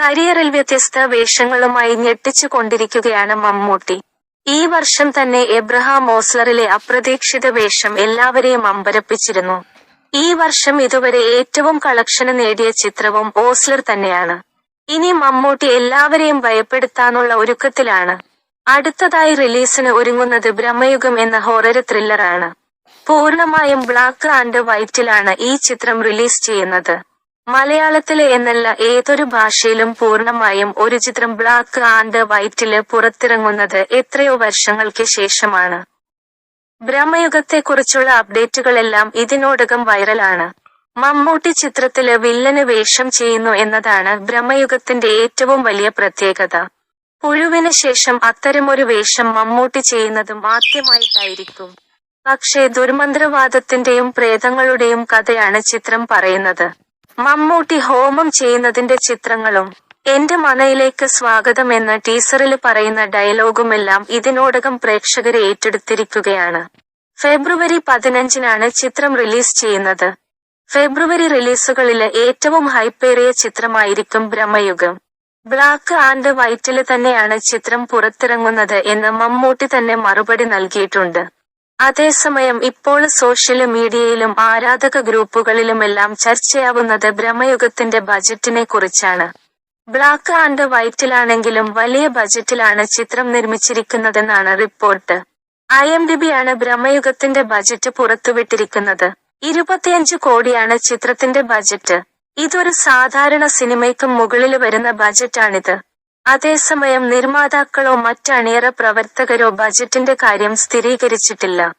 കരിയറിൽ വ്യത്യസ്ത വേഷങ്ങളുമായി ഞെട്ടിച്ചു കൊണ്ടിരിക്കുകയാണ് മമ്മൂട്ടി. ഈ വർഷം തന്നെ എബ്രഹാം ഓസ്ലറിലെ അപ്രതീക്ഷിത വേഷം എല്ലാവരെയും അമ്പരപ്പിച്ചിരുന്നു. ഈ വർഷം ഇതുവരെ ഏറ്റവും കളക്ഷന് നേടിയ ചിത്രവും ഓസ്ലർ തന്നെയാണ്. ഇനി മമ്മൂട്ടി എല്ലാവരെയും ഭയപ്പെടുത്താനുള്ള ഒരുക്കത്തിലാണ്. അടുത്തതായി റിലീസിന് ഒരുങ്ങുന്നത് ബ്രഹ്മയുഗം എന്ന ഹൊറർ ത്രില്ലറാണ്. പൂർണമായും ബ്ലാക്ക് ആൻഡ് വൈറ്റിലാണ് ഈ ചിത്രം റിലീസ് ചെയ്യുന്നത്. മലയാളത്തിലെ എന്നല്ല ഏതൊരു ഭാഷയിലും പൂർണമായും ഒരു ചിത്രം ബ്ലാക്ക് ആൻഡ് വൈറ്റിൽ പുറത്തിറങ്ങുന്നത് എത്രയോ വർഷങ്ങൾക്ക് ശേഷമാണ്. ബ്രഹ്മയുഗത്തെക്കുറിച്ചുള്ള അപ്ഡേറ്റുകളെല്ലാം ഇതിനോടകം വൈറലാണ്. മമ്മൂട്ടി ചിത്രത്തിൽ വില്ലന് വേഷം ചെയ്യുന്നു എന്നതാണ് ബ്രഹ്മയുഗത്തിന്റെ ഏറ്റവും വലിയ പ്രത്യേകത. പുഴുവിന് ശേഷം അത്തരമൊരു വേഷം മമ്മൂട്ടി ചെയ്യുന്നതും ആദ്യമായിട്ടായിരിക്കും പക്ഷേ ദുർമന്ത്രവാദത്തിന്റെയും പ്രേതങ്ങളുടെയും കഥയാണ് ചിത്രം പറയുന്നത്. മമ്മൂട്ടി ഹോമം ചെയ്യുന്നതിന്റെ ചിത്രങ്ങളും എന്റെ മനയിലേക്ക് സ്വാഗതം എന്ന ടീസറിൽ പറയുന്ന ഡയലോഗുമെല്ലാം ഇതിനോടകം പ്രേക്ഷകരെ ഏറ്റെടുത്തിരിക്കുകയാണ്. ഫെബ്രുവരി പതിനഞ്ചിനാണ് ചിത്രം റിലീസ് ചെയ്യുന്നത്. ഫെബ്രുവരി റിലീസുകളിലെ ഏറ്റവും ഹൈപ്പേറിയ ചിത്രമായിരിക്കും ബ്രഹ്മയുഗം ബ്ലാക്ക് ആൻഡ് വൈറ്റിൽ തന്നെയാണ് ചിത്രം പുറത്തിറങ്ങുന്നത് എന്ന് മമ്മൂട്ടി തന്നെ മറുപടി നൽകിയിട്ടുണ്ട്. അതേസമയം ഇപ്പോൾ സോഷ്യൽ മീഡിയയിലും ആരാധക ഗ്രൂപ്പുകളിലുമെല്ലാം ചർച്ചയാവുന്നത് ബ്രഹ്മയുഗത്തിന്റെ ബജറ്റിനെ കുറിച്ചാണ്. ബ്ലാക്ക് ആൻഡ് വൈറ്റിലാണെങ്കിലും വലിയ ബജറ്റിലാണ് ചിത്രം നിർമ്മിച്ചിരിക്കുന്നതെന്നാണ് report. I M D B ആണ് ബ്രഹ്മയുഗത്തിന്റെ ബജറ്റ് പുറത്തുവിട്ടിരിക്കുന്നത്. ഇരുപത്തിയഞ്ച് കോടിയാണ് ചിത്രത്തിന്റെ ബജറ്റ്. ഇതൊരു സാധാരണ സിനിമയ്ക്കും മുകളിൽ വരുന്ന ബജറ്റാണിത്. അതേസമയം നിർമ്മാതാക്കളോ മറ്റ് അണിയറ പ്രവർത്തകരോ ബജറ്റിന്റെ കാര്യം സ്ഥിരീകരിച്ചിട്ടില്ല.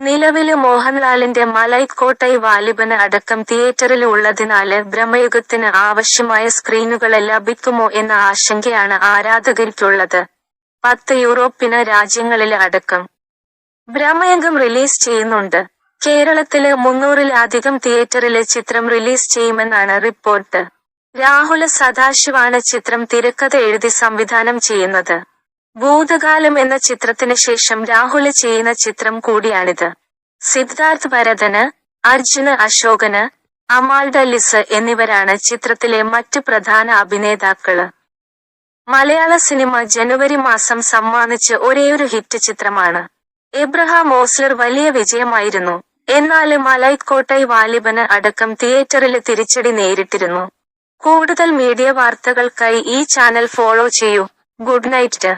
നിലവിൽ മോഹൻലാലിന്റെ മലൈ കോട്ടൈ വാലിബന് അടക്കം തിയേറ്ററിൽ ഉള്ളതിനാല് ബ്രഹ്മയുഗത്തിന് ആവശ്യമായ സ്ക്രീനുകൾ ലഭിക്കുമോ എന്ന ആശങ്കയാണ് ആരാധകർക്കുള്ളത് പത്ത് യൂറോപ്യന് രാജ്യങ്ങളിലെ അടക്കം. ബ്രഹ്മയുഗം റിലീസ് ചെയ്യുന്നുണ്ട്. കേരളത്തിൽ മുന്നൂറിലധികം തിയേറ്ററിലെ ചിത്രം റിലീസ് ചെയ്യുമെന്നാണ് റിപ്പോർട്ട്. രാഹുല സദാശിവാണ് ചിത്രം തിരക്കഥ എഴുതി സംവിധാനം ചെയ്യുന്നത്. ഭൂതകാലം എന്ന ചിത്രത്തിന് ശേഷം രാഹുൽ ചെയ്യുന്ന ചിത്രം കൂടിയാണിത്. സിദ്ധാർത്ഥ് ഭരതന് അർജുന് അശോകന് അമാൾഡ ലിസ് എന്നിവരാണ് ചിത്രത്തിലെ മറ്റ് പ്രധാന അഭിനേതാക്കൾ. മലയാള സിനിമ ജനുവരി മാസം സമ്മാനിച്ച് ഒരേയൊരു ഹിറ്റ് ചിത്രമാണ്. എബ്രഹാം ഓസ്ലർ വലിയ വിജയമായിരുന്നു. എന്നാൽ മലൈക്കോട്ടൈ കോട്ടൈ വാലിബന് അടക്കം തിയേറ്ററിൽ തിരിച്ചടി നേരിട്ടിരുന്നു. കൂടുതൽ മീഡിയ വാർത്തകൾക്കായി ഈ ചാനൽ ഫോളോ ചെയ്യൂ. Good night.